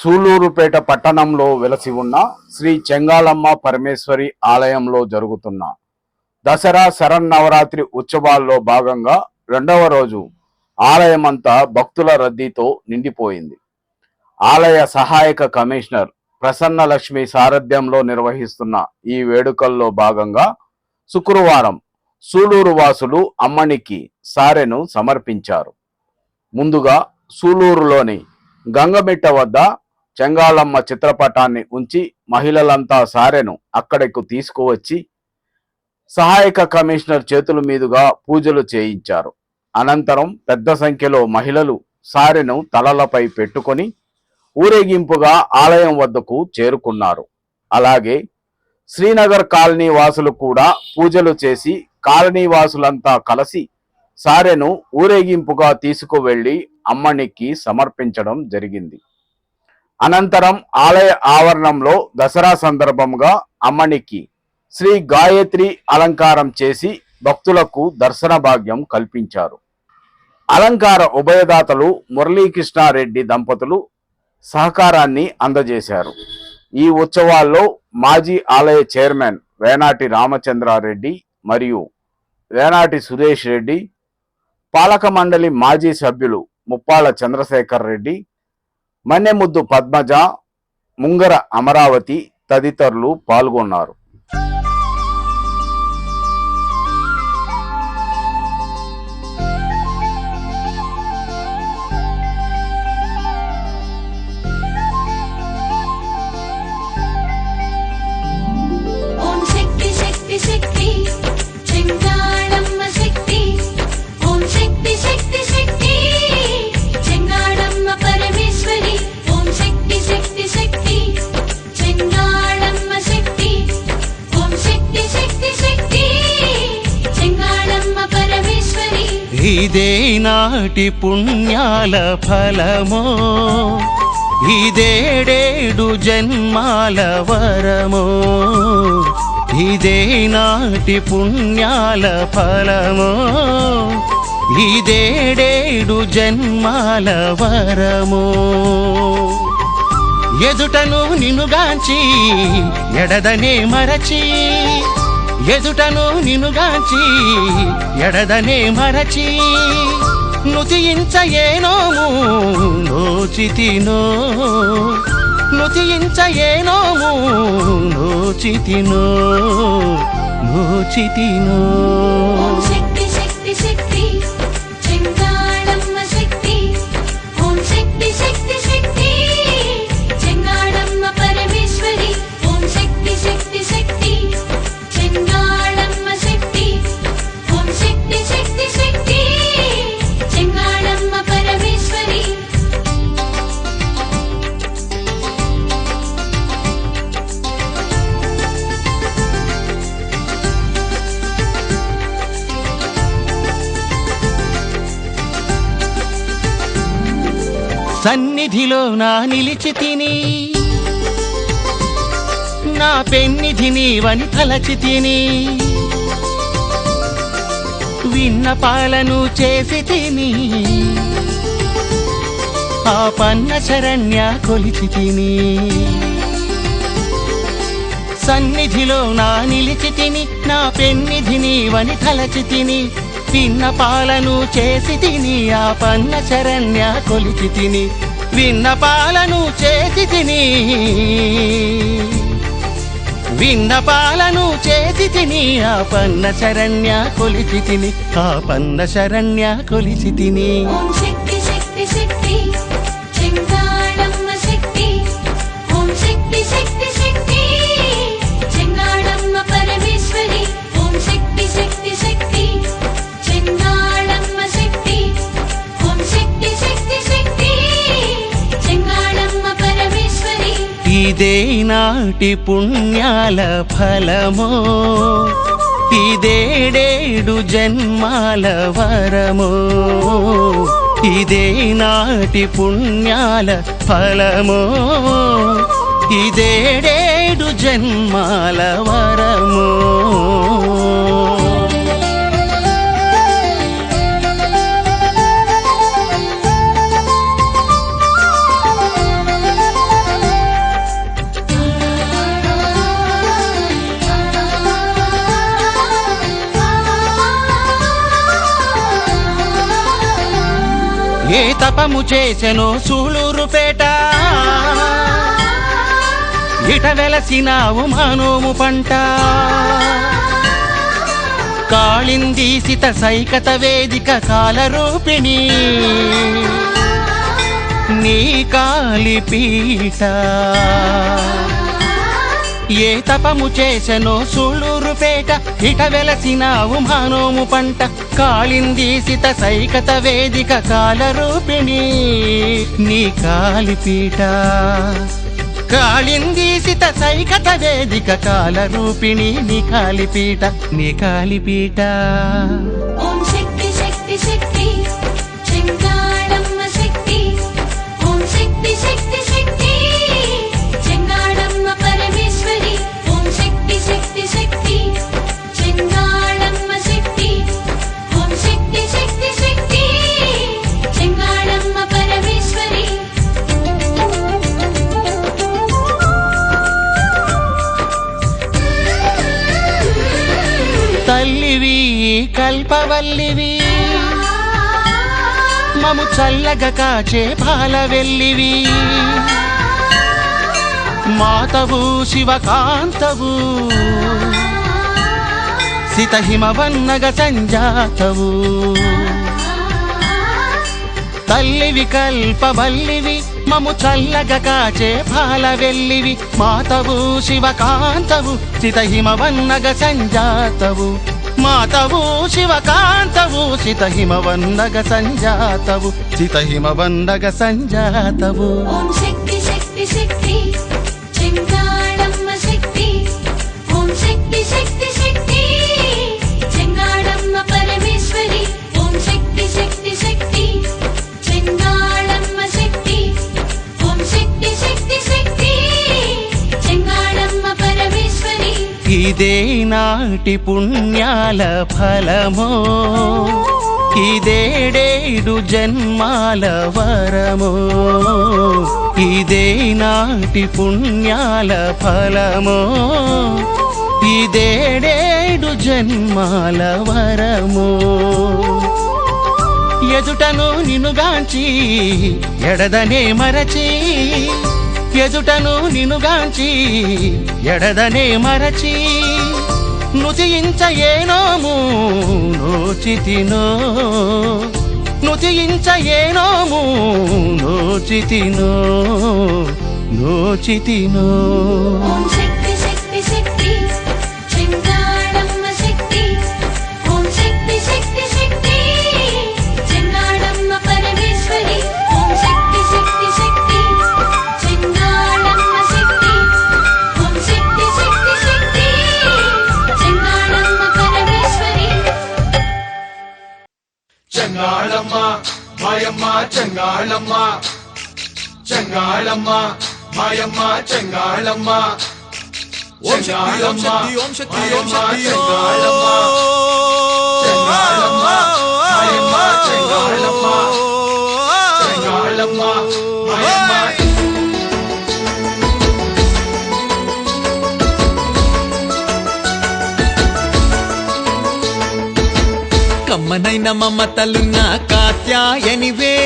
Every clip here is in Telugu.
సూలూరుపేట పట్టణంలో వెలసి ఉన్న శ్రీ చెంగాళమ్మ పరమేశ్వరి ఆలయంలో జరుగుతున్న దసరా శరన్నవరాత్రి ఉత్సవాల్లో భాగంగా రెండవ రోజు ఆలయమంతా భక్తుల రద్దీతో నిండిపోయింది. ఆలయ సహాయక కమిషనర్ ప్రసన్న లక్ష్మి సారథ్యంలో నిర్వహిస్తున్న ఈ వేడుకల్లో భాగంగా శుక్రవారం సూలూరు వాసులు అమ్మనికి సారెను సమర్పించారు. ముందుగా సూలూరులోని గంగమిట్ట వద్ద చెంగాళమ్మ చిత్రపటాన్ని ఉంచి మహిళలంతా సారెను అక్కడకు తీసుకువచ్చి సహాయక కమిషనర్ చేతుల మీదుగా పూజలు చేయించారు. అనంతరం పెద్ద సంఖ్యలో మహిళలు సారెను తలలపై పెట్టుకొని ఊరేగింపుగా ఆలయం వద్దకు చేరుకున్నారు. అలాగే శ్రీనగర్ కాలనీ వాసులు కూడా పూజలు చేసి కాలనీ వాసులంతా కలిసి సారెను ఊరేగింపుగా తీసుకువెళ్ళి అమ్మనికి సమర్పించడం జరిగింది. అనంతరం ఆలయ ఆవరణంలో దసరా సందర్భంగా అమ్మనికి శ్రీ గాయత్రి అలంకారం చేసి భక్తులకు దర్శన భాగ్యం కల్పించారు. అలంకార ఉభయదాతలు మురళీకృష్ణారెడ్డి దంపతులు సహకారాన్ని అందజేశారు. ఈ ఉత్సవాల్లో మాజీ ఆలయ చైర్మన్ వేనాటి రామచంద్రారెడ్డి మరియు వేనాటి సురేష్ రెడ్డి పాలక మండలి మాజీ సభ్యులు ముప్పాల చంద్రశేఖర్ రెడ్డి మన్నెముద్దు పద్మజ ముంగర అమరావతి తదితరులు పాల్గొన్నారు. ఇదే నాటి పుణ్యాల ఫలమో ఇదేడేడు జన్మాల వరమో ఇదే నాటి పుణ్యాల ఫలమో ఇదేడేడు జన్మాల వరమో. ఎదుటను నినుగాంచి ఎడదనే మరచి ఎదుటను నినుగాంచి ఎడదనే మరచి నుతియించయేనోము నోచితినో నుతియించయేనోము నోచితినో నోచితినో సన్నిధిలో నా నిలిచి తిని నా పెన్నిధిని వని తలచి తిని విన్న పాలను చేసి తిని ఆ పన్న శరణ్య కొలిచి తిని. సన్నిధిలో నా నిలిచి తిని నా పెన్నిధిని వని తలచి తిని విన్న పాలను చేసి తిని ఆ పన్న శరణ్య కొలిచి తిని. విన్న పాలను చేసి తిని. విన్న పాలను చేసి తిని ఆ పన్న శరణ్య కొలిచి తిని. ఆ పన్న శరణ్య కొలిచి తిని. శక్తి శక్తి శక్తి. ఇదే నాటి పుణ్యాల ఫలమో? ఇదేడేడు జన్మాల వరమో? ఇదే నాటి పుణ్యాల ఫలమో? ఇదేడేడు జన్మాల వరమో? తపము చేసెను సూళూరుపేట ఇట వెలసినావు మనోము పంట. కాళిందీసిత సైకత వేదిక కాలరూపిణి నీ కాలిపీట ఏ తపము చేసెనో సూళూరుపేట ఇట వెలసిన ఉమానోము పంట. కాళిందీసిత సైకత వేదిక కాలరూపిణి నీ కాలిపీట కాళిందీసిత సైకత వేదిక కాలరూపిణి నీ కాలిపీట నీ కాలిపీట కల్పవల్లివి కల్పవల్లివి. మము చల్లగా కాచే పాల వెళ్ళివి మాతవు శివకాంతవు. సితహిమవన్నగ సంజాతవు. తల్లివి కల్పవల్లివి మము చల్లగా కాచే పాల వెళ్ళివి మాతవు శివకాంతవు చితహిమవన్నగ సంజాతవు. మాతవు శివకాంతవు సిత హిమవన్నగ సంజాతవు సిత హిమవన్నగ సంజాతవు. ఓం శక్తి. ఇదే నాటి పుణ్యాల ఫలమో ఇదేడేడు జన్మాల వరమో ఇదే నాటి పుణ్యాల ఫలమో ఇదేడేడు జన్మాల వరమో. ఎదుటను నిన్నుగాంచి ఎడదనే మరచి ఎదుటను నినుగాంచి ఎడదనే మరచి నుతియించ ఏనోము నోచితినో నుతియించ ఏనోము నోచితినో నోచితినో మాయమ్మ చెంగాళమ్మ చెంగాళమ్మ మాయమ్మ చెంగాళమ్మ ఓం శక్తి ఓం శక్తి ఓం శక్తి ఓం శక్తి చెంగాళమ్మ చెంగాళమ్మ మాయమ్మ చెంగాళమ్మ చెంగాళమ్మ మాయమ్మ కమ్మనైన మమతలున్న కాత్యాయనివే.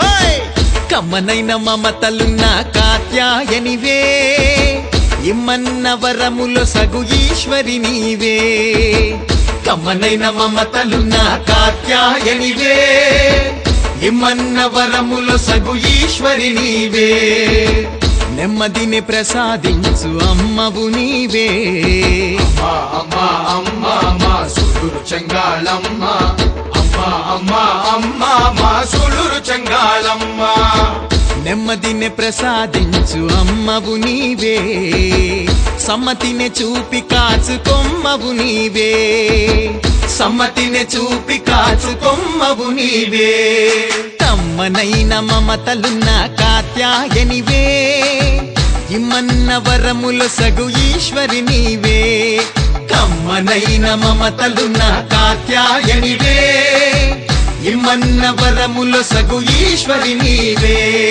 హోయ్! కమ్మనైన మమతలున్న కాత్యాయనివే. ఇమ్మన్న వరములు సగు ఈశ్వరి నీవే. కమ్మనైన మమతలున్న కాత్యాయనివే. ఇమ్మన్న వరములు సగు ఈశ్వరి నీవే. నెమ్మదిని ప్రసాదించు అమ్మవు నీవే. అమ్మ అమ్మ అమ్మ అమ్మ సుడురు చెంగాళమ్మ అమ్మ అమ్మ అమ్మ అమ్మ సుడురు చెంగాళమ్మ నెమ్మదిని ప్రసాదించు అమ్మవు నీవే. సమ్మతిని చూపి కాచు కొమ్మవు నీవే. సమ్మతిని చూపి కాచు కొమ్మవు నీవే. కమ్మనైన మమతలున్న కాత్యాయనివే. కమ్మన్న వరముల సగు ఈశ్వరి నీవే. కమ్మనైన మమతలున్న కాత్యాయనివే. ఇమ్మన్న వరముల సగు ఈశ్వరి నీవే.